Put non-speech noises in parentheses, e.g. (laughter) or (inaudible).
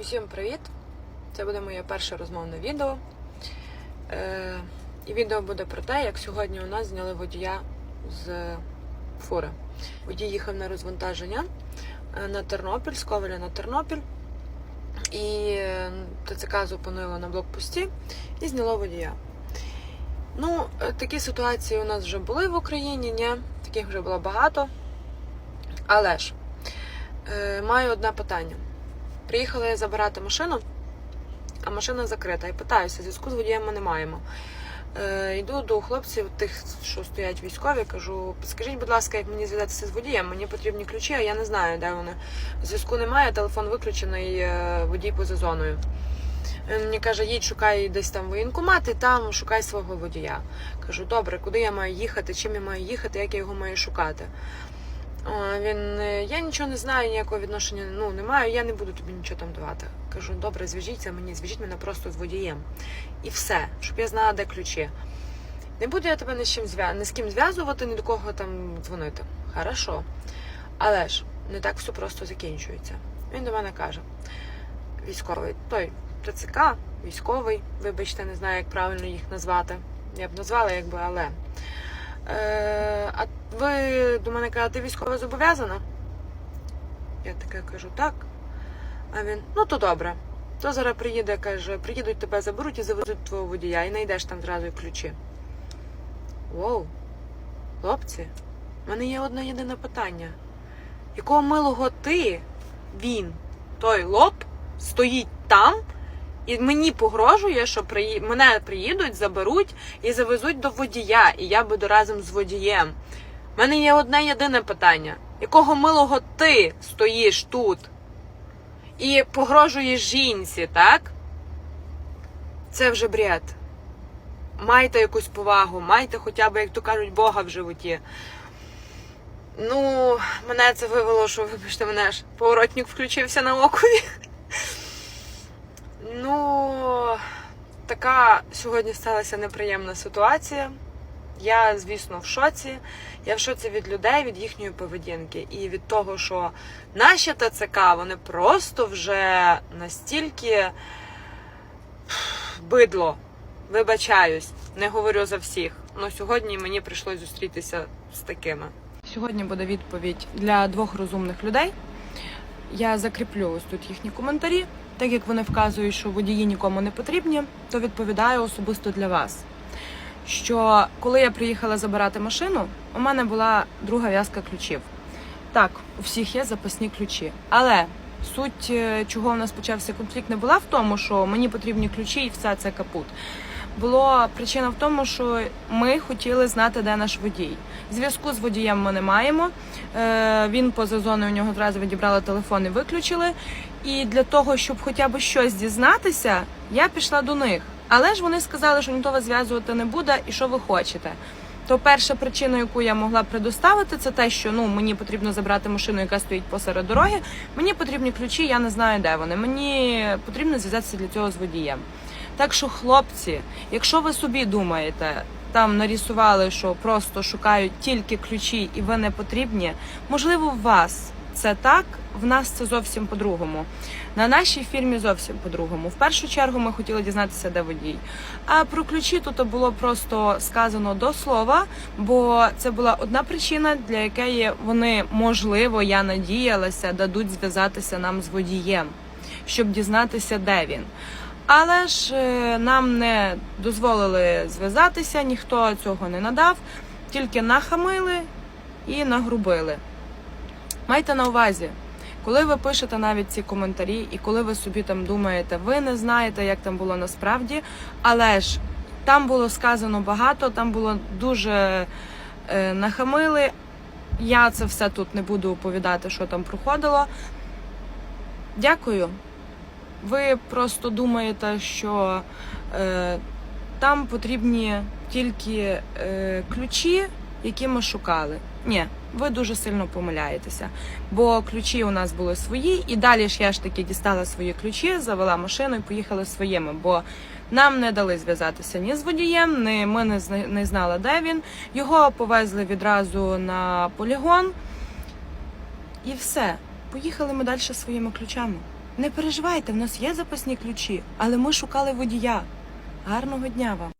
Усім привіт! Це буде моє перше розмовне відео. Е, і відео буде про те, як сьогодні у нас зняли водія з фури. Водій їхав на розвантаження е, на Тернопіль, з Ковеля на Тернопіль. І е, ТЦК зупинило на блокпості і зняло водія. Ну, е, такі ситуації у нас вже були в Україні, ні, таких вже було багато. Але ж е, маю одне питання. Приїхала я забирати машину, а машина закрита. І питаюся, зв'язку з водієм ми не маємо. Е, йду до хлопців, тих, що стоять військові, кажу: підскажіть, будь ласка, як мені зв'язатися з водієм? Мені потрібні ключі, а я не знаю, де вони. Зв'язку немає, телефон виключений, е, водій поза зоною. Він мені каже, їдь, шукай десь там воєнкомат і там шукай свого водія. Кажу, добре, куди я маю їхати, чим я маю їхати, як я його маю шукати. Він е, я нічого не знаю, ніякого відношення ну, не маю, я не буду тобі нічого там давати. Кажу, добре, зв'яжіться мені, зв'яжіть мене просто з водієм. І все, щоб я знала, де ключі. Не буду я тебе ні з чим зв'я... ні з ким зв'язувати, ні до кого там дзвонити. Хорошо. Але ж не так все просто закінчується. Він до мене каже: військовий, той ТЦК, військовий, вибачте, не знаю, як правильно їх назвати. Я б назвала, якби, але. Е, а ви до мене кажете, ти військово зобов'язана? Я таке кажу, так. А він, ну то добре. То зараз приїде, каже, приїдуть тебе заберуть і завезуть твого водія, і знайдеш там зразу і ключі. Воу, хлопці, в мене є одне єдине питання. Якого милого ти, він, той лоб, стоїть там і мені погрожує, що приї... мене приїдуть, заберуть і завезуть до водія, і я буду разом з водієм. У мене є одне єдине питання: якого милого ти стоїш тут і погрожуєш жінці, так? Це вже бред. Майте якусь повагу, майте хоча б, як то кажуть, Бога в животі. Ну, мене це вивело, що, вибачте, мене ж поворотник включився на окові. Ну, така сьогодні сталася неприємна ситуація. Я, звісно, в шоці. Я в шоці від людей, від їхньої поведінки і від того, що наші ТЦК вони просто вже настільки (sighs) бидло. Вибачаюсь, не говорю за всіх. але сьогодні мені прийшлось зустрітися з такими. Сьогодні буде відповідь для двох розумних людей. Я закріплю ось тут їхні коментарі. Так як вони вказують, що водії нікому не потрібні, то відповідаю особисто для вас. Що коли я приїхала забирати машину, у мене була друга в'язка ключів. Так, у всіх є запасні ключі. Але суть, е, чого в нас почався конфлікт, не була в тому, що мені потрібні ключі і все це капут. Була причина в тому, що ми хотіли знати, де наш водій. Зв'язку з водієм ми не маємо. Е, Він поза зоною у нього одразу відібрали телефон і виключили. І для того, щоб хоча б щось дізнатися, я пішла до них. Але ж вони сказали, що ніхто вас зв'язувати не буде, і що ви хочете. То перша причина, яку я могла предоставити, це те, що ну мені потрібно забрати машину, яка стоїть посеред дороги. Мені потрібні ключі, я не знаю, де вони. Мені потрібно зв'язатися для цього з водієм. Так що, хлопці, якщо ви собі думаєте, там нарисували, що просто шукають тільки ключі і ви не потрібні, можливо, в вас це так, в нас це зовсім по-другому. На нашій фірмі зовсім по-другому. В першу чергу ми хотіли дізнатися, де водій. А про ключі тут було просто сказано до слова, бо це була одна причина, для якої вони, можливо, я надіялася, дадуть зв'язатися нам з водієм, щоб дізнатися, де він. Але ж е, нам не дозволили зв'язатися, ніхто цього не надав, тільки нахамили і нагрубили. Майте на увазі, коли ви пишете навіть ці коментарі, і коли ви собі там думаєте, ви не знаєте, як там було насправді, але ж там було сказано багато, там було дуже е, нахамили. Я це все тут не буду оповідати, що там проходило. Дякую. Ви просто думаєте, що е, там потрібні тільки е, ключі, які ми шукали. Ні, ви дуже сильно помиляєтеся. Бо ключі у нас були свої, і далі ж я ж таки дістала свої ключі, завела машину і поїхала своїми. Бо нам не дали зв'язатися ні з водієм, ні ми не, не знали, де він. Його повезли відразу на полігон. І все. Поїхали ми далі своїми ключами. Не переживайте, в нас є запасні ключі, але ми шукали водія. Гарного дня вам!